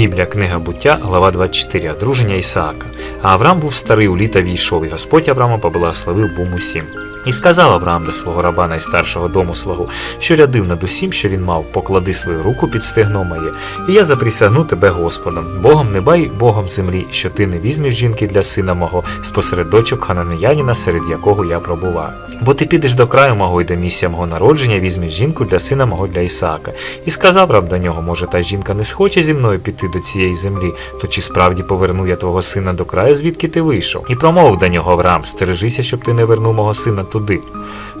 Біблія, книга буття, глава 24, одруження Ісаака. А Авраам був старий у літа війшов, і Господь Авраама поблагословив бум усім. І сказав Авраам до свого раба найстаршого дому свого, що рядив над усім, що він мав, поклади свою руку під стегно моє, і я заприсягну тебе Господом, Богом неба й Богом землі, що ти не візьмеш жінки для сина мого спосеред дочок хананеянина, серед якого я пробуваю. Бо ти підеш до краю мого і до місця мого народження, візьмеш жінку для сина мого для Ісаака. І сказав раб до нього, може, та жінка не схоче зі мною піти до цієї землі, то чи справді поверну я твого сина до краю, звідки ти вийшов? І промовив до нього Авраам, стережися, щоб ти не вернув мого сина туди.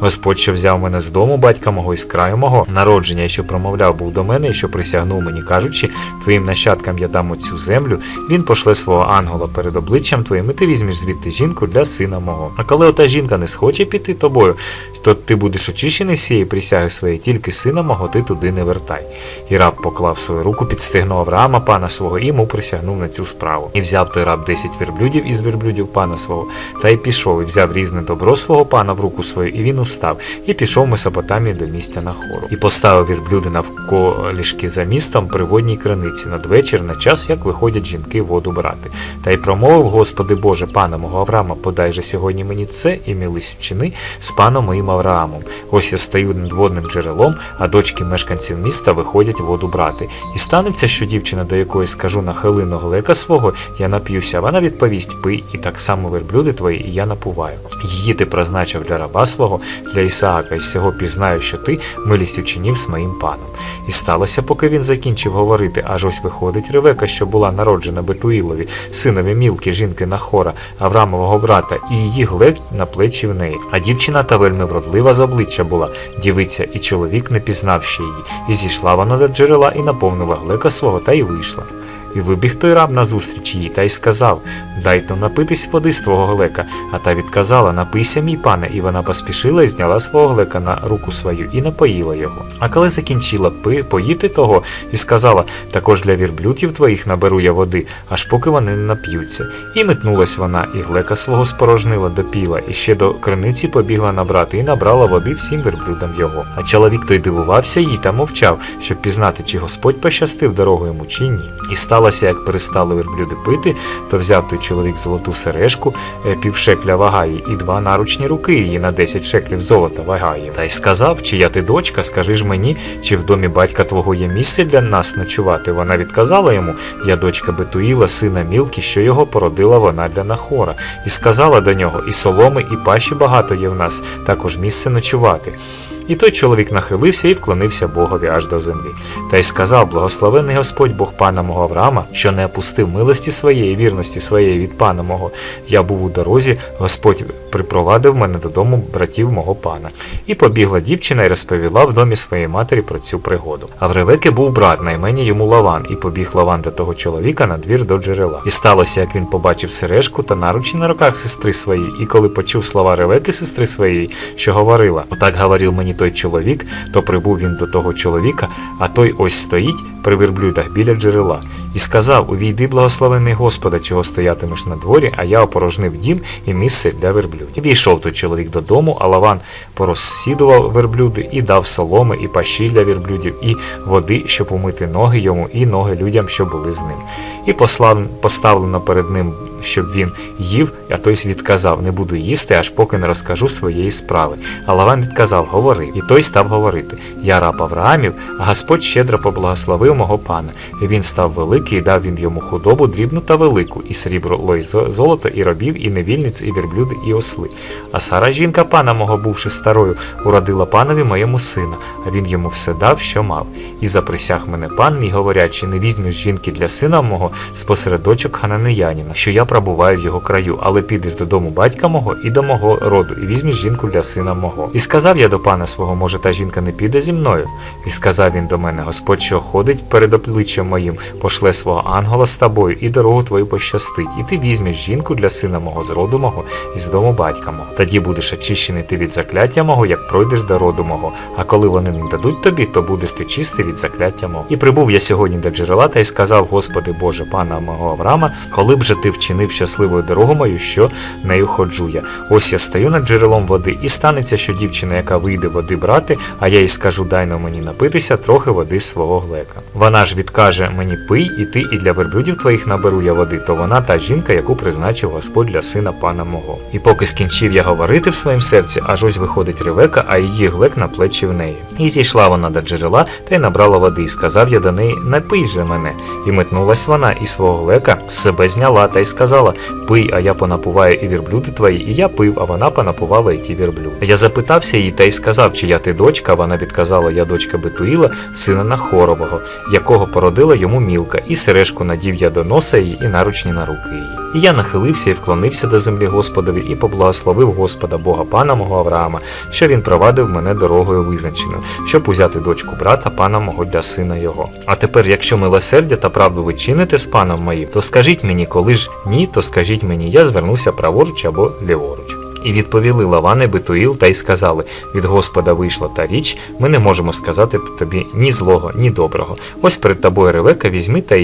Господь, що взяв мене з дому батька мого і з краю мого народження, що промовляв був до мене, і що присягнув мені, кажучи, твоїм нащадкам я дам оцю землю, він пошле свого ангела перед обличчям твоїм, і ти візьмеш звідти жінку для сина мого. А коли ота жінка не схоче піти тобою, то ти будеш очищений з цієї присяги своєї, тільки сина мого ти туди не вертай. І раб поклав свою руку під стегно Авраама, пана свого, і йому присягнув на цю справу. І взяв той раб десять верблюдів із верблюдів пана свого, та й пішов, і взяв різне добро свого пана руку свою, і він устав, і пішов Месопотамію до місця на хору. І поставив вірблюди навколішки за містом при водній криниці надвечір на час, як виходять жінки воду брати. Та й промовив, Господи Боже, пана мого Авраама, подай же сьогодні мені це і мились вчини з паном моїм Авраамом. Ось я стою над водним джерелом, а дочки мешканців міста виходять воду брати. І станеться, що дівчина, до якої скажу на хилину глека свого, я нап'юся, вона відповість пий, і так само верблюди твої, і я напуваю. Її ти призначив для раба свого, для Ісаака, і сього пізнаю, що ти милість учинів з моїм паном. І сталося, поки він закінчив говорити, аж ось виходить Ревека, що була народжена Бетуїлові, синові мілки жінки Нахора, Аврамового брата, і її глек на плечі в неї. А дівчина та вельми вродлива з обличчя була, дівиця, і чоловік не пізнав ще її. І зійшла вона до джерела і наповнила глека свого, та й вийшла. І вибіг той раб назустріч їй та й сказав Дай то напитись води з твого глека. А та відказала Напийся, мій пане, і вона поспішила і зняла свого глека на руку свою і напоїла його. А коли закінчила пи, поїти того, і сказала Також для вірблютів твоїх наберу я води, аж поки вони не нап'ються. І метнулась вона, і глека свого спорожнила допіла, і ще до криниці побігла набрати, і набрала води всім верблюдам його. А чоловік той дивувався їй та мовчав, щоб пізнати, чи Господь пощастив дорогу йому чи ні. І сталося, як перестали верблюди пити, то взяв той чоловік золоту сережку, е, півшекля вага її, і два наручні руки її на 10 шеклів золота вага її. Та й сказав, чия ти дочка, скажи ж мені, чи в домі батька твого є місце для нас ночувати. Вона відказала йому, я дочка Бетуїла, сина Мілки, що його породила вона для Нахора, і сказала до нього, і соломи, і паші багато є в нас, також місце ночувати. І той чоловік нахилився і вклонився Богові аж до землі. Та й сказав: Благословений Господь Бог пана мого Авраама, що не опустив милості своєї, вірності своєї від пана мого. Я був у дорозі, Господь припровадив мене додому братів мого пана. І побігла дівчина і розповіла в домі своєї матері про цю пригоду. А в Ревеки був брат, на імені йому Лаван, і побіг Лаван до того чоловіка на двір до джерела. І сталося, як він побачив сережку та наручі на руках сестри своєї, і коли почув слова Ревеки, сестри своєї, що говорила: Отак говорив мені той чоловік, то прибув він до того чоловіка, а той ось стоїть при верблюдах біля джерела, і сказав: Увійди, благословений Господа, чого стоятимеш на дворі, а я опорожнив дім і місце для верблюдів. Війшов той чоловік додому, а Лаван порозсідував верблюди і дав соломи, і пащі для верблюдів, і води, щоб умити ноги йому, і ноги людям, що були з ним. І послав, поставлено перед ним, щоб він їв, а той відказав: Не буду їсти, аж поки не розкажу своєї справи. А Лаван відказав: Говори. І той став говорити: Я раб Авраамів, а Господь щедро поблагословив мого пана. І він став великий, і дав він йому худобу, дрібну та велику, і срібло, і золото, і робів, і невільниць, і верблюди, і осли. А Сара, жінка пана мого, бувши старою, уродила панові моєму сина, а він йому все дав, що мав. І заприсяг мене пан мій, говорячи, не візьмеш жінки для сина мого спосеред дочок хананеянина, що я пробуваю в його краю, але підеш додому батька мого і до мого роду, і візьмеш жінку для сина мого. І сказав я до пана свого, може, та жінка не піде зі мною. І сказав він до мене: Господь, що ходить перед обличчям моїм, пошле свого ангела з тобою, і дорогу твою пощастить, і ти візьмеш жінку для сина мого з роду мого і з дому батька мого. Тоді будеш очищений ти від закляття мого, як пройдеш до роду мого. А коли вони не дадуть тобі, то будеш ти чистий від закляття мого. І прибув я сьогодні до джерела та й сказав: Господи Боже, пана мого Авраама, коли б же ти вчинив щасливою дорогу мою, що нею ходжу я. Ось я стою над джерелом води, і станеться, що дівчина, яка вийде води брати, а я їй скажу, дай на мені напитися трохи води свого глека. Вона ж відкаже мені пий, іти і для верблюдів твоїх наберу я води, то вона та жінка, яку призначив Господь для сина пана мого. І поки скінчив я говорити в своїм серці, аж ось виходить Ревека, а її глек на плечі в неї. І зійшла вона до джерела та й набрала води, і сказав я до неї: Напий же мене. І метнулась вона, і свого глека з себе зняла та й сказала: Пий, а я понапуваю і верблюди твої, і я пив, а вона понапувала і ті верблюди. Я запитався її та й сказав, чи я ти дочка. Вона відказала, я дочка Бетуїла, сина Нахорового, якого породила йому мілка, і сережку надів я до носа її і наручні на руки її. І я нахилився і вклонився до землі Господові і поблагословив Господа Бога пана мого Авраама, що він провадив мене дорогою визначеною, щоб узяти дочку брата пана мого для сина його. А тепер, якщо милосердя та правду ви чините з паном моїм, то скажіть мені, коли ж ні, то скажіть мені, я звернуся праворуч або ліворуч. І відповіли Лаван і Бетуїл та й сказали: від Господа вийшла та річ, ми не можемо сказати тобі ні злого, ні доброго. Ось перед тобою Ревека, візьми та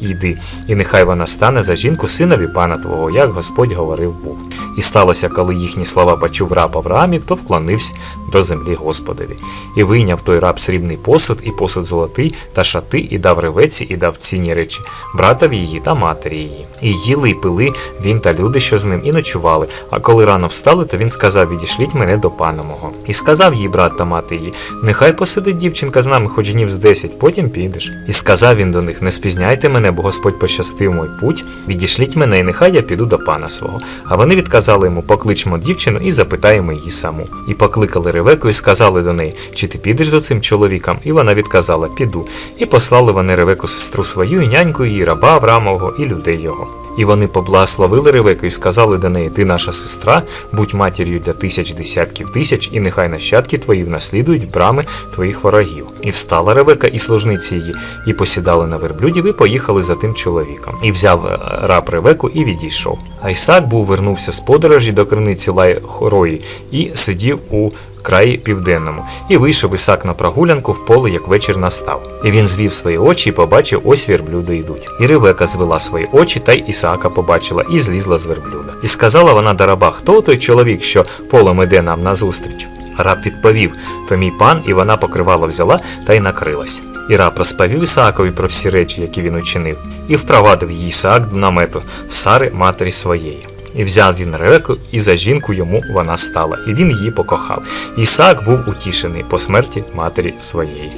йди, і нехай вона стане за жінку синові пана твого, як Господь говорив був. І сталося, коли їхні слова почув раб Авраамів, то вклонився до землі Господові. І вийняв той раб срібний посуд, і посуд золотий, та шати, і дав ревеці, і дав цінні речі, братові її та матері її. І їли, і пили він та люди, що з ним, і ночували. А коли рано встали, то він сказав: Відішліть мене до пана мого. І сказав їй брат та мати її: Нехай посидить дівчинка з нами хоч днів з десять, потім підеш. І сказав він до них: Не спізняйте мене, бо Господь пощастив мой путь, відішліть мене, і нехай я піду до пана свого. А вони відказали йому: Покличмо дівчину і запитаємо її саму. І покликали Ревеку і сказали до неї: Чи ти підеш за цим чоловіком? І вона відказала: Піду. І послали вони Ревеку сестру свою, і няньку її, раба Аврамового і людей його. І вони поблагословили Ревеку і сказали до неї: Ти наша сестра, будь матір'ю для тисяч десятків тисяч, і нехай нащадки твої внаслідують брами твоїх ворогів. І встала Ревека і служниці її, і посідали на верблюдів, і поїхали за тим чоловіком. І взяв е, раб Ревеку і відійшов. А Ісаак був вернувся з подорожі до криниці Лай Хорої і сидів у краї південному, і вийшов Ісак на прогулянку в поле, як вечір настав. І він звів свої очі і побачив, ось верблюди йдуть. І Ревека звела свої очі, та й Ісаака побачила, і злізла з верблюда. І сказала вона до раба, хто той чоловік, що полем іде нам назустріч? Раб відповів: то мій пан, і вона покривало взяла та й накрилась. І раб розповів Ісаакові про всі речі, які він учинив, і впровадив її Ісаак до намету Сари матері своєї. І взяв він Ревеку, і за жінку йому вона стала, і він її покохав. Ісаак був утішений по смерті матері своєї.